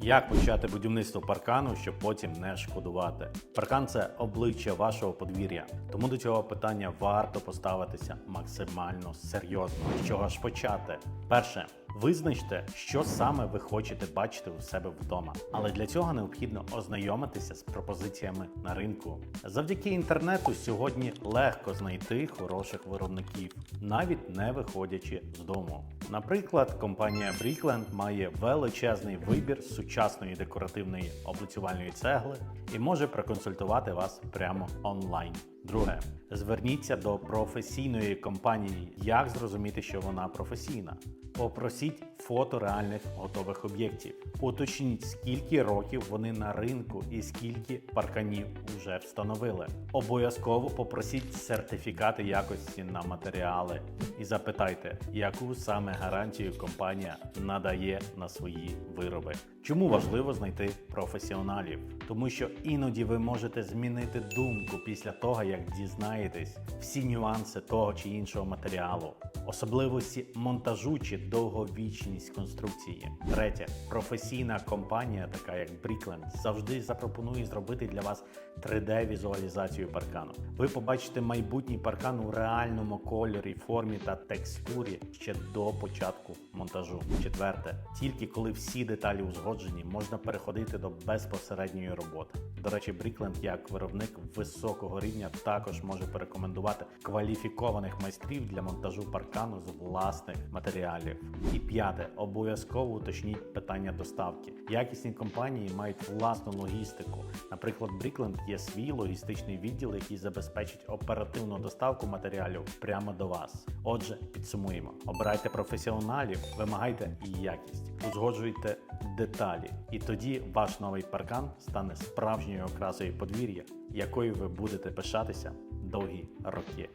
Як почати будівництво паркану, щоб потім не шкодувати? Паркан це обличчя вашого подвір'я, тому до цього питання варто поставитися максимально серйозно. З чого ж почати? Перше, визначте, що саме ви хочете бачити у себе вдома. Але для цього необхідно ознайомитися з пропозиціями на ринку. Завдяки інтернету сьогодні легко знайти хороших виробників, навіть не виходячи з дому. Наприклад, компанія Brickland має величезний вибір сучасної декоративної облицювальної цегли і може проконсультувати вас прямо онлайн. Друге, зверніться до професійної компанії, як зрозуміти, що вона професійна. Попросіть фото реальних готових об'єктів. Уточніть, скільки років вони на ринку і скільки парканів вже встановили. Обов'язково попросіть сертифікати якості на матеріали і запитайте, яку саме гарантію компанія надає на свої вироби. Чому важливо знайти професіоналів? Тому що іноді ви можете змінити думку після того, як дізнаєтесь всі нюанси того чи іншого матеріалу, особливості монтажу чи довговічність конструкції. Третє, професійна компанія, така як Brickland, завжди запропонує зробити для вас 3D-візуалізацію паркану. Ви побачите майбутній паркан у реальному кольорі, формі та текстурі ще до початку монтажу. Четверте, тільки коли всі деталі узгоджені, можна переходити до безпосередньої роботи. До речі, Brickland як виробник високого рівня також може порекомендувати кваліфікованих майстрів для монтажу паркану з власних матеріалів. І п'яте, обов'язково уточніть питання доставки. Якісні компанії мають власну логістику. Наприклад, Brickland є свій логістичний відділ, який забезпечить оперативну доставку матеріалів прямо до вас. Отже, підсумуємо: обирайте професіоналів, вимагайте якість, узгоджуйте деталі, і тоді ваш новий паркан стане справжньою окрасою подвір'я, якою ви будете пишатися довгі роки.